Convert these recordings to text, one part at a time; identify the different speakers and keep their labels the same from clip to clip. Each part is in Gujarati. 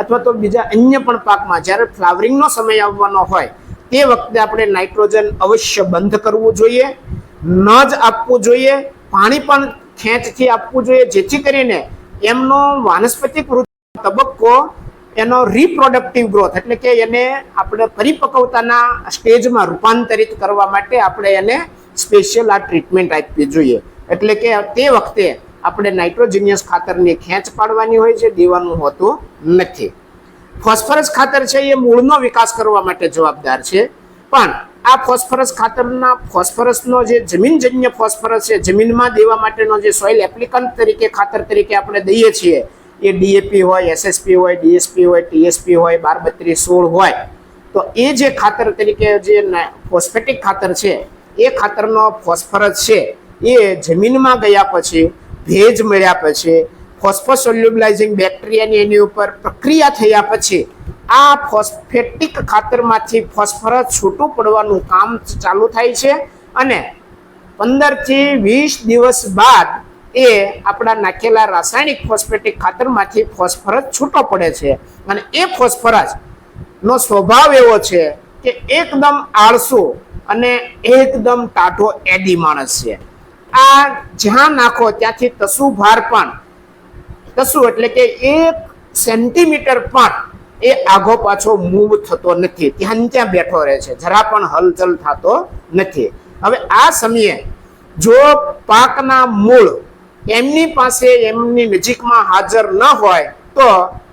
Speaker 1: અથવા તો બીજા અન્ય પણ પાકમાં જ્યારે ફ્લાવરિંગનો સમય આવવાનો હોય, તે વખતે આપણે નાઇટ્રોજન અવશ્ય બંધ કરવું જોઈએ, ન જ આપવું જોઈએ, પાણી પણ ખેંચથી આપવું જોઈએ, જેથી કરીને એમનો વાનસ્પતિક તબક્કો, એનો રિપ્રોડક્ટિવ ગ્રોથ એટલે કે એને આપણે પરિપક્વતાના સ્ટેજમાં રૂપાંતરિત કરવા માટે આપણે એને સ્પેશિયલ આ ટ્રીટમેન્ટ આપવી જોઈએ. એટલે કે તે વખતે આપણે નાઇટ્રોજિનિયસ ખાતરની ખેંચ પાડવાની હોય છે, દેવાનું હોતું નથી. ફોસ્ફરસ ખાતર છે એ મૂળનો વિકાસ કરવા માટે જવાબદાર છે. પણ આ ફોસ્ફરસ ખાતરના ફોસ્ફરસનો જે જમીનજન્ય ફોસ્ફરસ છે, જમીનમાં દેવા માટેનો જે સોઇલ એપ્લિકન્ટ તરીકે, ખાતર તરીકે આપણે દઈએ છીએ, એ ડીએપી હોય, એસએસપી હોય, ડીએસપી હોય, ટીએસપી હોય બાર બત્રીસ સોળ હોય, તો એ જે ખાતર તરીકે જે ફોસ્ફેટિક ખાતર છે, એ ખાતરનો ફોસ્ફરસ છે, એ જમીનમાં ગયા પછી ભેજ મળ્યા પછી ફોસ્ફોસોલ્યુબલાઇઝિંગ બેક્ટેરિયાની એની ઉપર પ્રક્રિયા થયા પછી આ ફોસ્ફેટિક ખાતરમાંથી ફોસ્ફરસ છૂટું પડવાનું કામ ચાલુ થાય છે અને પંદરથી વીસ દિવસ બાદ એ આપણા નાખેલા રાસાયણિક ફોસ્ફેટિક ખાતરમાંથી ફોસ્ફરસ છૂટો પડે છે. અને એ ફોસ્ફરસ નો સ્વભાવ એવો છે કે એકદમ આળસુ અને એકદમ ટાઢો એડી માણસ છે. આ જ્યાં નાખો ત્યાંથી તસુ ભાર પણ તસુ એટલે કે એક સેન્ટીમીટર પણ એ આગો પાછો મૂવ થતો નથી. ત્યાં ત્યાં બેઠો રહે છે. જરા પણ હલચલ થતો નથી. હવે આ સમયે જો પાકના મૂળ એમની પાસે એમની નજીકમાં હાજર ન હોય, તો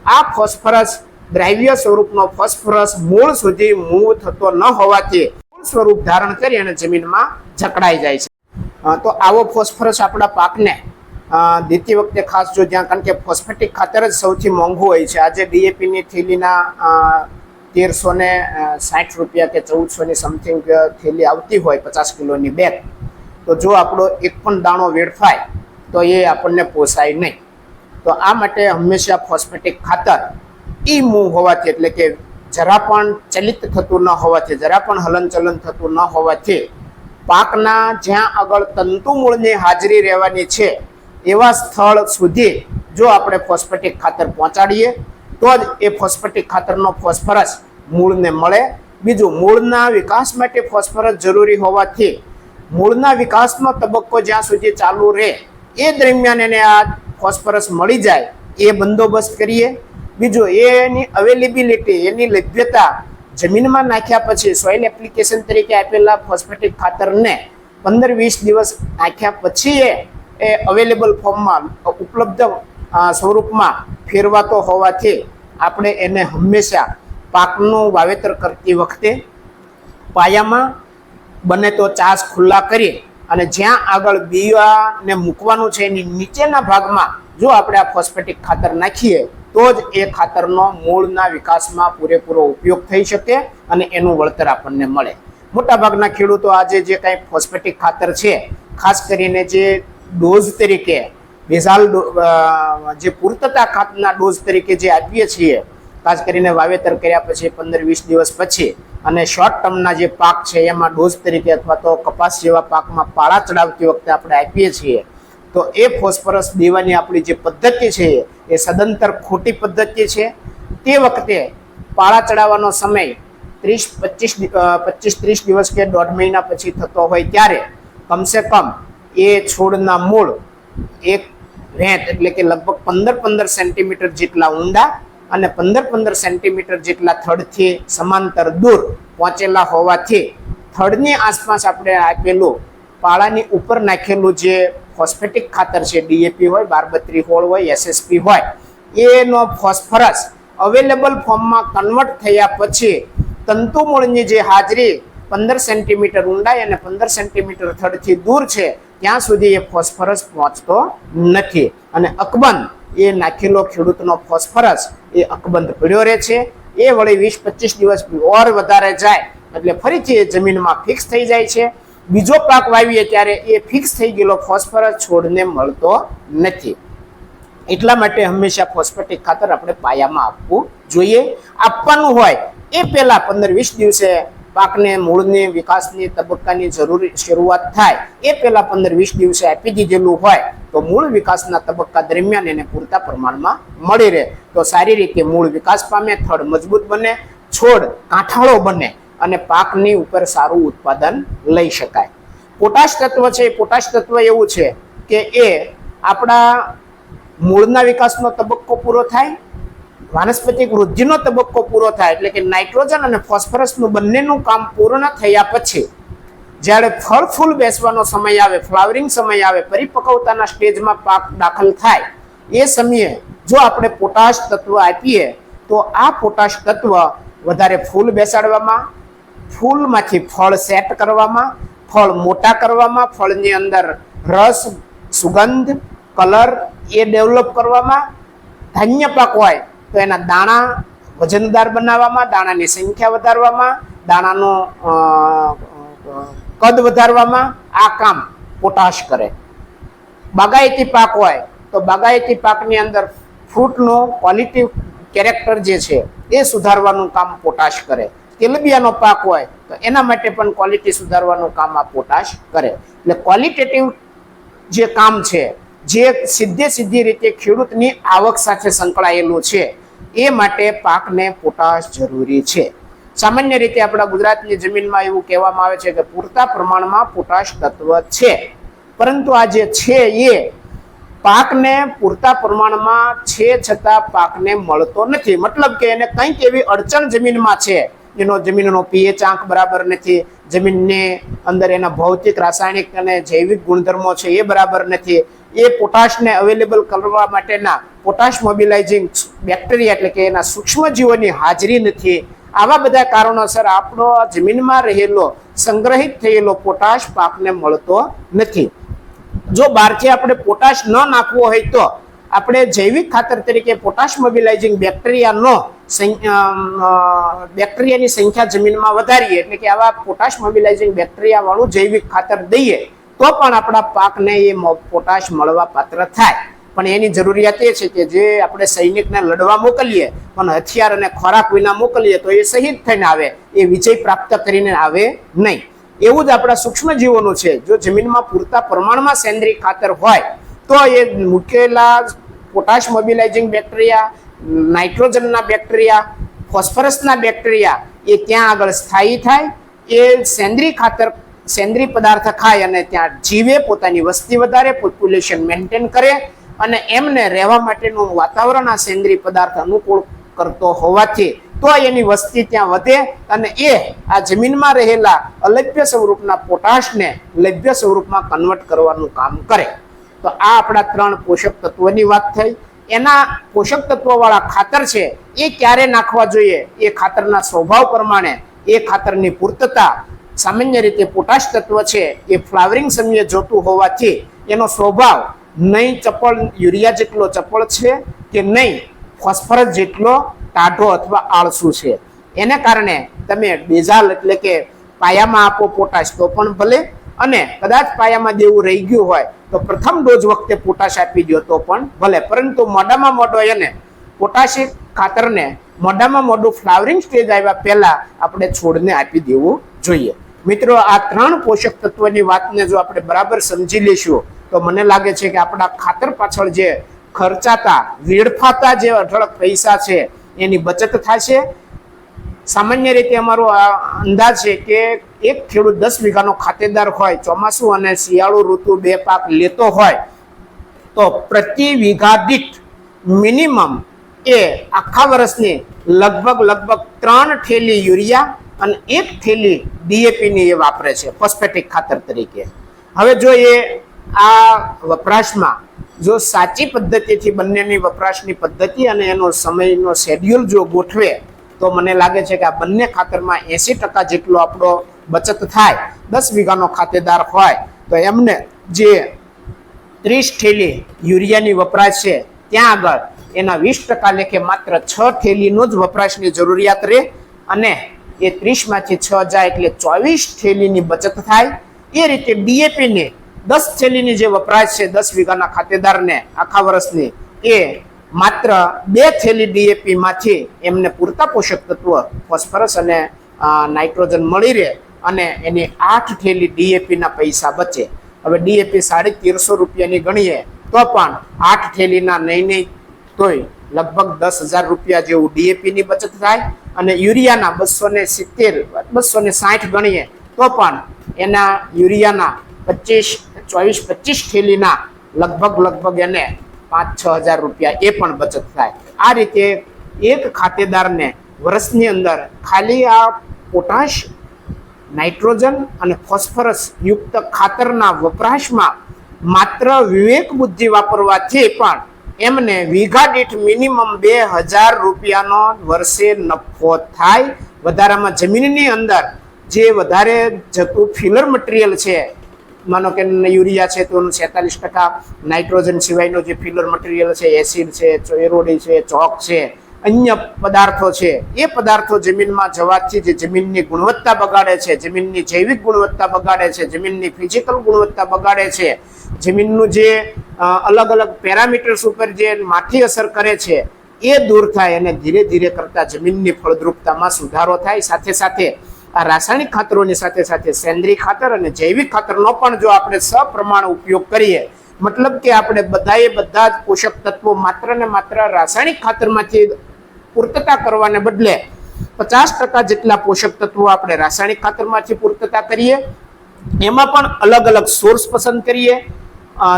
Speaker 1: આ ફોસ્ફરસ દ્રાવ્ય સ્વરૂપનો ફોસ્ફરસ મૂળ સુધી મૂવ થતો ન હોવાથી સ્વરૂપ ધારણ કરી અને જમીનમાં જકડાઈ જાય છે. તો આવો ફોસ્ફરસ આપણા પાકને દીતી વખતે ખાસ જો જ્યાં, કારણ કે ફોસ્ફેટિક ખાતર જ સૌથી મોંઘું હોય છે. આજે ડીએપીની થેલીના તેરસો ને સાઠ રૂપિયા કે ચૌદસો ની સમથિંગ થેલી આવતી હોય પચાસ કિલોની બેગ. તો જો આપણો એક પણ દાણો વેડફાય, તો એ આપણને પોસાય નહીં. તો આ માટે હંમેશા ફોસ્ફેટિક ખાતર ઈ મૂવ હોવાથી, એટલે કે જરા પણ ચલિત થતું ન હોવાથી, જરા પણ હલનચલન થતું ન હોવાથી પાકના જ્યાં આગળ તંતુ મૂળની હાજરી રહેવાની છે, એવા સ્થળ સુધી જો આપણે ફોસ્ફેટિક ખાતર પહોંચાડીએ, તો જ એ ફોસ્ફેટિક ખાતરનો ફોસ્ફરસ મૂળને મળે. બીજું, મૂળના વિકાસ માટે ફોસ્ફરસ જરૂરી હોવાથી મૂળના વિકાસનો તબક્કો જ્યાં સુધી ચાલુ રહે, એ દરમિયાન એને આ ફોસ્ફરસ મળી જાય, એ બંદોબસ્ત કરીએ. બીજું, એની અવેલેબિલિટી એની લભ્યતા જમીનમાં નાખ્યા પછી સોઇલ એપ્લિકેશન તરીકે આપેલા ફોસ્ફેટિક ખાતરને પંદર વીસ દિવસ નાખ્યા પછી એ અવેલેબલ ફોર્મમાં ઉપલબ્ધ સ્વરૂપમાં ફેરવાતો હોવાથી આપણે એને હંમેશા પાકનું વાવેતર કરતી વખતે પાયામાં બને તો ચાસ ખુલ્લા કરી અને જ્યાં આગળ બીવાને મૂકવાનું છે એની નીચેના ભાગમાં જો આપણે આ ફોસ્ફેટિક ખાતર નાખીએ તો જ એ ખાતરનો મૂળના વિકાસમાં પૂરેપૂરો ઉપયોગ થઈ શકે અને એનું વળતર આપણને મળે. મોટાભાગના ખેડૂતો આજે જે કાંઈ ફોસ્ફેટિક ખાતર છે, ખાસ કરીને જે ડોઝ તરીકે, બેઝાલ જે પૂર્તતા ખાતના ડોઝ તરીકે જે આપીએ છીએ, ખાસ કરીને વાવેતર કર્યા પછી પંદર વીસ દિવસ પછી અને શોર્ટ ટર્મના જે પાક છે એમાં ડોઝ તરીકે અથવા તો કપાસ જેવા પાકમાં પાળા ચડાવતી વખતે આપણે આપીએ છીએ તો એ ફોસ્ફરસ દેવાની આપણી જે પદ્ધતિ છે, એ સદંતર ખોટી પદ્ધતિ છે. તે વખતે પાળા ચડાવવાનો સમય ત્રીસ, પચીસ પચીસ, ત્રીસ દિવસ કે દોઢ મહિના પછી થતો હોય ત્યારે કમસે કમ એ છોડના મૂળ એક રેત એટલે કે લગભગ પંદર પંદર સેન્ટીમીટર જેટલા ઊંડા અને પંદર પંદર સેન્ટીમીટર જેટલા થડથી સમાંતર દૂર પહોંચેલા હોવાથી થડની આસપાસ આપણે આપેલું પાળાની ઉપર નાખેલું જે ફોસ્ફેટિક ખાતર છે ડીએપી હોય, બારબત્રી હોળ હોય એસએસપી હોય, એનો ફોસ્ફરસ અવેલેબલ ફોર્મમાં કન્વર્ટ થયા પછી તંતુમૂળની જે હાજરી પંદર સેન્ટીમીટર ઊંડાઈ અને પંદર સેન્ટીમીટર થડથી દૂર છે, ત્યાં સુધી એ ફોસ્ફરસ પહોંચતો નથી. અને અકબંધ, એ નાખેલો ખેડૂતનો ફોસ્ફરસ, એ અકબંધ પડ્યો રહે છે. એ વળી વીસ પચીસ દિવસ ઓર વધારે જાય, એટલે ફરીથી એ જમીનમાં ફિક્સ થઈ જાય છે. બીજો પાક વાવીએ ત્યારે એ ફિક્સ થઈ ગયેલો ફોસ્ફરસ છોડને મળતો નથી. એટલા માટે હંમેશા ફોસ્ફેટિક ખાતર આપણે પાયામાં આપવું જોઈએ. આપવાનું હોય એ પહેલા પંદર વીસ દિવસે પાકને, મૂળની, વિકાસની, તબક્કાની જરૂરી શરૂઆત થાય એ પહેલા પંદર વીસ દિવસે આપી દીધેલું હોય તો મૂળ વિકાસના તબક્કા દરમિયાન એને પૂરતા પ્રમાણમાં મળી રહે. તો સારી રીતે મૂળ વિકાસ પામે, થડ મજબૂત બને, છોડ કાંઠાળો બને અને પાકની ઉપર સારું ઉત્પાદન લઈ શકાય. પોટાશ તત્વ છે, પોટાશ તત્વ એવું છે કે એ આપણા મૂળના વિકાસનો તબક્કો પૂરો થાય, વાનસ્પતિક વૃદ્ધિનો તબક્કો પૂરો થાય, એટલે કે નાઇટ્રોજન અને ફોસ્ફરસનું બંનેનું કામ પૂર્ણ થયા પછી, જ્યારે ફળ ફૂલ બેસવાનો સમય આવે, ફ્લાવરિંગ સમય આવે, પરિપક્વતાના સ્ટેજમાં પાક દાખલ થાય, એ સમયે જો આપણે પોટાશ તત્વ આપીએ, તો આ પોટાશ તત્વ વધારે ફૂલ બેસાડવામાં ફૂલમાંથી ફળ સેટ કરવામાં, ફળ મોટા કરવામાં, ફળની અંદર રસ, સુગંધ, કલર એ ડેવલપ કરવામાં. ધાન્ય પાક હોય તો એના દાણા વજનદાર બનાવવામાં, દાણાની સંખ્યા વધારવામાં, દાણાનો કદ વધારવામાં. આ કામ પોટાશ કરે. બાગાયતી પાક હોય તો બાગાયતી પાકની અંદર ફ્રૂટનો ક્વોલિટી, કેરેક્ટર જે છે એ સુધારવાનું કામ પોટાશ કરે. તેલબિયાનો પાક હોય તો એના માટે પણ ક્વોલિટી સુધારવાનું કામ આ પોટાશ કરે. એટલે ક્વોલિટેટિવ જે કામ છે, જે સીધે સીધી રીતે ખેડૂતની આવક સાથે સંકળાયેલું છે, એ માટે પાકને પોટાશ જરૂરી છે. સામાન્ય રીતે આપણા ગુજરાતની જમીનમાં એવું કહેવામાં આવે છે કે પૂરતા પ્રમાણમાં પોટાશ તત્વ છે. પરંતુ આ જે છે એ પાકને પૂરતા પ્રમાણમાં છે છતાં પાકને મળતો નથી. મતલબ કે એને કંઈક એવી અડચણ જમીનમાં છે એનો જમીનનો પીએચ આંક બરાબર નથી, જમીનની અંદર એના ભૌતિક, રાસાયણિક અને જૈવિક ગુણધર્મો છે એ બરાબર નથી. એ પોટાશને અવેલેબલ કરવા માટેના પોટાશ મોબિલાઇઝિંગ બેક્ટેરિયા એટલે કે એના સૂક્ષ્મજીવોની હાજરી નથી. આવા બધા કારણોસર આપણો જમીનમાં રહેલો, સંગ્રહિત થયેલો પોટાશ પાકને મળતો નથી. જો બહારથી આપણે પોટાશ ન નાખવો હોય તો આપણે જૈવિક ખાતર તરીકે પોટાશ મોબિલાઇઝિંગ બેક્ટેરિયાનો બેક્ટેરિયાની સંખ્યા જમીનમાં વધારીએ એટલે કે આવા પોટાશ મોબિલાઇઝિંગ બેક્ટેરિયાવાળું જૈવિક ખાતર દઈએ, તો પણ આપણા પાકને એ પોટાશ મળવા પાત્ર થાય. પણ એની જરૂરિયાત એ છે કે જે આપણે સૈનિકને લડવા મોકલીએ, પણ હથિયાર અને ખોરાક વિના મોકલીએ, તો એ શહીદ થઈને આવે, એ વિજય પ્રાપ્ત કરીને આવે નહીં. એવું જ આપણા સૂક્ષ્મ જીવોનું છે. જો જમીનમાં પૂરતા પ્રમાણમાં સેન્દ્રિય ખાતર હોય, તો એ મૂકેલા પોટાશ મોબિલાઇઝિંગ બેક્ટેરિયા, નાઇટ્રોજનના બેક્ટેરિયા, ફોસ્ફરસના બેક્ટેરિયા, એ ત્યાં આગળ સ્થાયી થાય, એ સેન્દ્રિય ખાતર સેન્દ્રિય પદાર્થ ખાય અને ત્યાં જીવે, પોતાની વસ્તી વધારે, પોપ્યુલેશન મેન્ટેન કરે અને એમને રહેવા માટેનું વાતાવરણ આ સેન્દ્રિય પદાર્થ અનુકૂળ કરતો હોવાથી તો એની વસ્તી ત્યાં વધે અને એ આ જમીનમાં રહેલા અલભ્ય સ્વરૂપના પોટાશને લભ્ય સ્વરૂપમાં કન્વર્ટ કરવાનું કામ કરે. તો આ આપણા ત્રણ પોષક તત્વોની વાત થઈ. એના પોષક તત્વોવાળા ખાતર છે, એ ક્યારે નાખવા જોઈએ? એ ખાતરના સ્વભાવ પ્રમાણે, એ ખાતરની પૂર્તતા, સામાન્ય રીતે પોટાશ તત્વ છે, એ ફ્લાવરિંગ સમયે જોતું હોવાથી એનો સ્વભાવ નહીં ચપળ, યુરિયા જેટલો ચપળ છે કે નહીં, ફોસ્ફરસ જેટલો ટાઢો અથવા આળસુ છે. એને કારણે તમે બેઝાલ એટલે કે પાયામાં આપો પોટાશ તો પણ ભલે અને કદાચ પાયામાં દેવું રહી ગયું હોય તો પ્રથમ ડોઝ વખતે પોટાશ આપી દો તો પણ ભલે. પરંતુ મોઢામાં મોઢો એને પોટાશિક ખાતરને મોઢામાં મોઢું ફ્લાવરિંગ સ્ટેજ આવ્યા પહેલા આપણે છોડને આપી દેવું જોઈએ. મિત્રો, આ ત્રણ પોષક તત્વની વાતને જો આપણે બરાબર સમજી લઈશું, તો મને લાગે છે કે આપણા ખાતર પાછળ જે ખર્ચાતા, વેડફાતા જે અઢળક પૈસા છે, એની બચત થશે. સામાન્ય રીતે અમારો અંદાજ છે કે એક ખેડૂત દસ વીઘાનો ખાતેદાર હોય, ચોમાસું અને શિયાળુ ઋતુ બે પાક લેતો હોય, તો પ્રતિ વીઘા દીઠ મિનિમમ એ આખા વર્ષની લગભગ લગભગ ત્રણ થેલી યુરિયા અને એક થેલી ડીએપીની એ વાપરે છે ફોસ્ફેટિક ખાતર તરીકે. હવે જો એ આ વપરાશમાં જો સાચી પદ્ધતિથી બંનેની વપરાશની પદ્ધતિ અને એનો સમયનો શેડ્યુલ જો ગોઠવે તો મને લાગે છે કે આ બંને ખાતરમાં એંસી ટકા જેટલો આપણો બચત થાય, દસ વીઘાનો ખાતેદાર હોય, તો એમને જે ત્રીસ થેલી યુરિયાની વપરાશ છે, ત્યાં આગળ એના વીસ ટકા લેખે માત્ર છ થેલીનો જ વપરાશની જરૂરિયાત રહે અને એ ત્રીસમાંથી છ જાય એટલે ચોવીસ થેલીની બચત થાય. એ રીતે ડીએપીની દસ થેલીની જે વપરાશ છે, દસ વીઘાના ખાતેદારને આખા વર્ષની, એ માત્ર બે થેલી ડીએપીમાંથી એમને પૂરતા પોષક તત્વ, ફોસ્ફરસ અને નાઇટ્રોજન મળી રહે અને એની આઠ થેલી ડીએપીના પૈસા બચે. હવે ડીએપી સાડી તેરસો રૂપિયાની ગણીએ તો પણ આઠ થેલીના નહીં નહીં તોય લગભગ દસ હજાર રૂપિયા જેવું ડીએપીની બચત થાય અને યુરિયાના બસો ને સિત્તેર, બસો ને સાઠ ગણીએ તો પણ એના યુરિયાના પચીસ, ચોવીસ, પચીસ થેલીના લગભગ લગભગ એને પાંચ છ હજાર રૂપિયા એ પણ બચત થાય. આ રીતે એક ખાતેદારને વર્ષની અંદર ખાલી આ પોટાશ, નાઇટ્રોજન અને ફોસ્ફરસ યુક્ત ખાતરના વપરાશમાં માત્ર વિવેક બુદ્ધિ વાપરવાથી પણ એમને વીઘા દીઠ મિનિમમ બે હજાર રૂપિયાનો વર્ષે નફો થાય. વધારામાં જમીનની અંદર જે વધારે જતું ફિલર મટીરિયલ છે માનો કે યુરિયા છે તો છેતાલીસ ટકા નાઇટ્રોજન સિવાયનો જે ફિલર મટીરિયલ છે એસિડ છે એરોડી છે, ચોક છે, અન્ય પદાર્થો છે, એ પદાર્થો જમીનમાં જવાથી જે જમીનની ગુણવત્તા બગાડે છે, જમીનની જૈવિક ગુણવત્તા બગાડે છે, જમીનની ફિઝિકલ ગુણવત્તા બગાડે છે, જમીનનું જે અલગ અલગ પેરામીટર્સ ઉપર જે માઠી અસર કરે છે, એ દૂર થાય અને ધીરે ધીરે કરતા જમીનની ફળદ્રુપતામાં સુધારો થાય. સાથે સાથે આ રાસાયણિક ખાતરોની સાથે સાથે સેન્દ્રીય ખાતર અને જૈવિક ખાતરનો પણ જો આપણે સપ્રમાણ ઉપયોગ કરીએ, મતલબ કે આપણે બધાએ બધા જ પોષક તત્વો માત્ર ને માત્ર રાસાયણિક ખાતરમાંથી પૂર્તતા કરવાને બદલે પચાસ ટકા જેટલા પોષક તત્વો આપણે રાસાયણિક ખાતરમાંથી પૂર્તતા કરીએ, એમાં પણ અલગ અલગ સોર્સ પસંદ કરીએ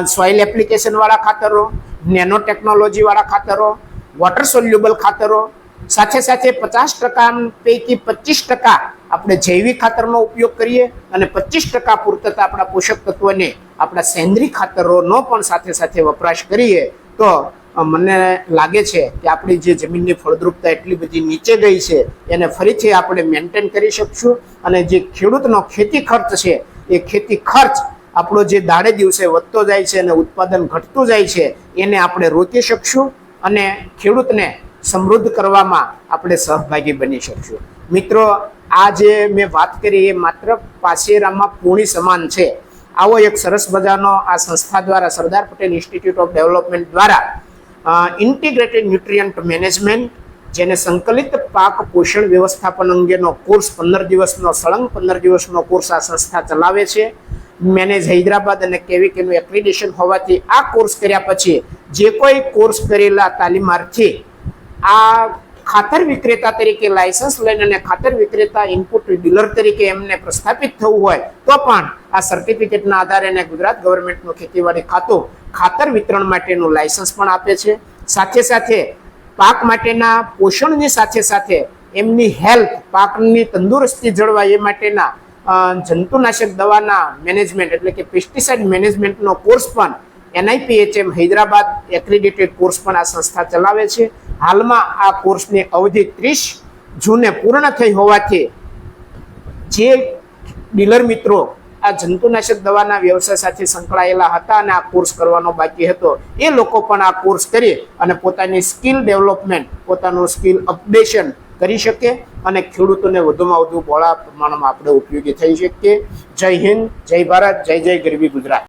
Speaker 1: સોઇલ એપ્લિકેશનવાળા ખાતરો નેનો ટેકનોલોજીવાળા ખાતરો વોટર સોલ્યુબલ ખાતરો સાથે સાથે પચાસ ટકા પૈકી પચીસ ટકા આપણે જૈવિક ખાતરનો ઉપયોગ કરીએ અને પચીસ ટકા પૂરતતા આપણા પોષક તત્વોને આપણા સેન્દ્રિય ખાતરોનો પણ સાથે સાથે વપરાશ કરીએ તો મને લાગે છે કે આપણી જે જમીનની ફળદ્રુપતા એટલી બધી નીચે ગઈ છે, એને ફરીથી આપણે મેન્ટેન કરી શકશું અને જે ખેડૂતનો ખેતી ખર્ચ છે, એ ખેતી ખર્ચ આપણો જે દાડે દિવસે વધતો જાય છે અને ઉત્પાદન ઘટતું જાય છે, એને આપણે રોકી શકશું અને ખેડૂતને સમૃદ્ધ કરવામાં આપણે સહભાગી બની શકશું. મિત્રો, આ જે મેં વાત કરી એ માત્ર પાસેરામાં પૂણી સમાન છે. આવો એક સરસ મજાનો આ સંસ્થા દ્વારા, Sardar Patel Institute of Development દ્વારા ઇન્ટિગ્રેટેડ ન્યુટ્રિયન્ટ મેનેજમેન્ટ જેને સંકલિત પાક પોષણ વ્યવસ્થાપન અંગેનો કોર્સ પંદર દિવસનો, સળંગ પંદર દિવસનો કોર્સ આ સંસ્થા ચલાવે છે. મેનેજ હૈદરાબાદ અને કેવીકેનું એક્રિડેશન હોવાથી આ કોર્સ કર્યા પછી જે કોઈ કોર્સ કરેલા તાલીમાર્થી આ ખાતર વિક્રેતા તરીકે લાયસન્સ લઈને અને ખાતર વિક્રેતા ઇનપુટ ડીલર તરીકે એમને પ્રસ્થાપિત થવું હોય, તો પણ આ સર્ટિફિકેટના આધારે એને ગુજરાત ગવર્મેન્ટનું ખેતીવાડી ખાતું ખાતર વિતરણ માટેનું લાયસન્સ પણ આપે છે. સાથે સાથે પાક માટેના પોષણની સાથે સાથે એમની હેલ્થ પાકની તંદુરસ્તી જળવાય એ માટેના જંતુનાશક દવાના મેનેજમેન્ટ એટલે કે પેસ્ટિસાઇડ મેનેજમેન્ટનો કોર્સ પણ એનઆઈપીએચએમ હૈદરાબાદ એક્રેડિટેડ કોર્સ પણ આ સંસ્થા ચલાવે છે. હાલમાં આ કોર્સની અવધિ ત્રીસ જૂને પૂર્ણ થઈ હોવાથી જે ડીલર મિત્રો આ જંતુનાશક દવાના વ્યવસાય સાથે સંકળાયેલા હતા અને આ કોર્સ કરવાનો બાકી હતો, એ લોકો પણ આ કોર્સ કરી અને પોતાની સ્કિલ ડેવલપમેન્ટ, પોતાનું સ્કિલ અપડેશન કરી શકે અને ખેડૂતોને વધુમાં વધુ બહોળા પ્રમાણમાં આપણે ઉપયોગી થઈ શકીએ. જય હિન્દ, જય ભારત, જય જય ગરબી ગુજરાત.